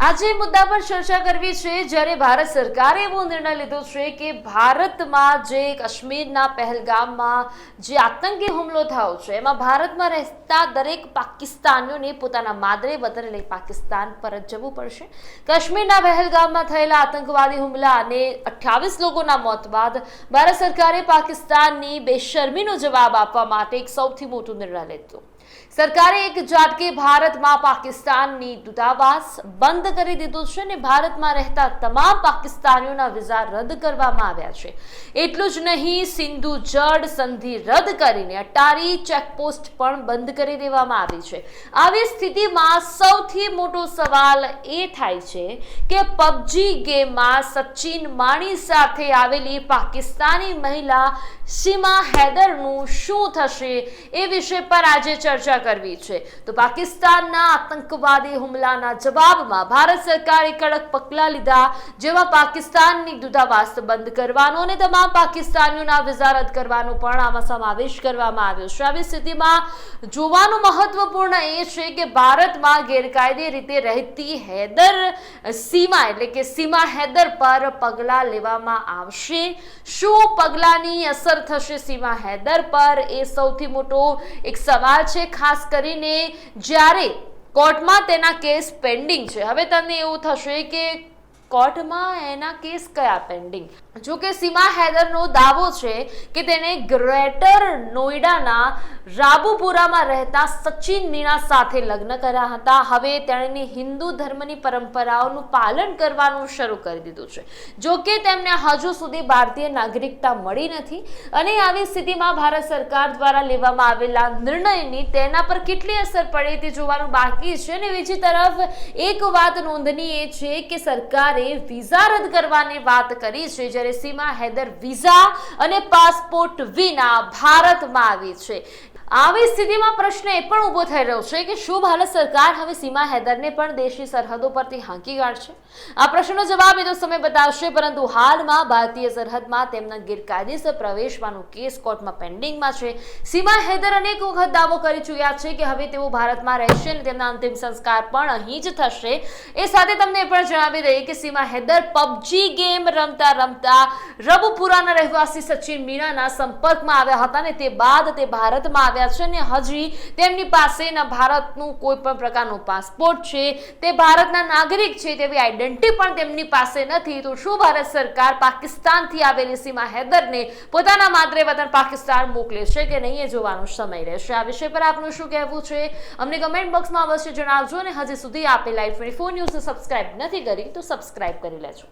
આજે મુદ્દા પર ચર્ચા કરવી છે, જ્યારે ભારત સરકારે એવો નિર્ણય લીધો છે કે ભારતમાં જે કાશ્મીરના પહેલગામમાં જે આતંકી હુમલો થયો છે, એમાં ભારતમાં રહેતા દરેક પાકિસ્તાનીઓને પોતાના માદરે વતન એટલે પાકિસ્તાન પરત જવું પડશે. કાશ્મીરના પહેલગામમાં થયેલા આતંકવાદી હુમલા અને અઠ્યાવીસ લોકોના મોત બાદ ભારત સરકારે પાકિસ્તાનની બેશરમીનો જવાબ આપવા માટે એક સૌથી મોટો નિર્ણય લીધો. સરકારે એક ઝાટકે ભારતમાં પાકિસ્તાનની દૂતાવાસ બંધ કરી દીધું છે અને ભારતમાં રહેતા તમામ પાકિસ્તાનીઓના વિઝા રદ કરવામાં આવ્યા છે. એટલું જ નહીં, સિંધુ જળ સંધિ રદ કરીને અટારી ચેકપોસ્ટ પણ બંધ કરી દેવામાં આવી છે. આવી સ્થિતિમાં સૌથી મોટો સવાલ એ થાય છે કે પબજી ગેમમાં સચિન માણી સાથે આવેલી પાકિસ્તાની મહિલા સીમા હૈદરનું શું થશે એ વિષય પર આજે ચર્ચા કરવી છે. તો પાકિસ્તાનના આતંકવાદી હુમલાના જવાબમાં ભારત સરકારે કડક પગલાં લીધા, જેમાં પાકિસ્તાનની દૂતાવાસ બંધ કરવાનો અને તમામ પાકિસ્તાનીઓના વિઝા રદ કરવાનો પણ આમાં સમાવેશ કરવામાં આવ્યો છે. આવી સ્થિતિમાં જોવાનું મહત્વપૂર્ણ એ છે કે ભારતમાં ગેરકાયદે રીતે રહેતી હૈદર સીમા એટલે કે સીમા હૈદર પર પગલાં લેવામાં આવશે. શું પગલાંની અસર થશે સીમા હૈદર પર એ સૌથી મોટો એક સવાલ છે. ખાસ કરીને જ્યારે કોર્ટમાં તેના કેસ પેન્ડિંગ છે. હવે તમને એવું થશે કે કોર્ટમાં એના કેસ કયા પેન્ડિંગ? જો કે સીમા હૈદરનો દાવો છે કે તેણે ગ્રેટર નોઈડાના રાબુપુરામાં રહેતા સચિન મીણા સાથે લગ્ન કર્યા હતા. હવે તેણે હિન્દુ ધર્મની પરંપરાઓનું પાલન કરવાનું શરૂ કરી દીધું છે. જો કે તેમને હજુ સુધી ભારતીય નાગરિકતા મળી નથી અને આવી સ્થિતિમાં ભારત સરકાર દ્વારા લેવામાં આવેલા નિર્ણયની તેના પર કેટલી અસર પડે તે જોવાનું બાકી છે. અને બીજી તરફ એક વાત નોંધનીય છે કે સરકારે વિઝા રદ કરવાની વાત કરી છે, જ્યારે સીમા હૈદર વિઝા અને પાસપોર્ટ વિના ભારતમાં આવી છે. આવી સ્થિતિમાં પ્રશ્ન એ પણ ઊભો થઈ રહ્યો છે કે શું ભારત સરકાર હવે સીમા હૈદરને પણ દેશની સરહદો પરથી હાંકી કાઢશે? આ પ્રશ્નનો જવાબ એ તો સમય બતાવશે, પરંતુ હાલમાં ભારતીય સરહદમાં તેમના ગેરકાયદેસર પ્રવેશવાનો કેસ કોર્ટમાં પેન્ડિંગમાં છે. સીમા હૈદર અનેક વખત દાવો કરી ચૂક્યા છે કે હવે તેઓ ભારતમાં રહેશે અને તેમના અંતિમ સંસ્કાર પણ અહીં જ થશે. એ સાથે તમને એ પણ જણાવી દઈએ કે સીમા હૈદર પબજી ગેમ રમતા રમતા રબુપુરાના રહેવાસી સચિન મીણાના સંપર્કમાં આવ્યા હતા અને તે બાદ તે ભારતમાં આવ્યા છે અને હજી તેમની પાસે ન ભારતનું કોઈ પણ પ્રકારનું પાસપોર્ટ છે, તે ભારતના નાગરિક છે તેવી આઈડેન્ટિટી પણ તેમની પાસે નથી. તો શું ભારત સરકાર પાકિસ્તાનથી આવેલી સીમા હૈદરને પોતાના માદરે વતન પાકિસ્તાન મોકલે છે કે નહીં એ જોવાનો સમય રહેશે? આ વિષય પર આપનું શું કહેવું છે? અમને કમેન્ટ બોક્સમાં અવશ્ય જણાવજો અને હજી સુધી આપે લાઈવ ટ્વેન્ટી ફોર ન્યૂઝને સબસ્ક્રાઇબ નથી કરી તો સબસ્ક્રાઇબ કરી લેજો.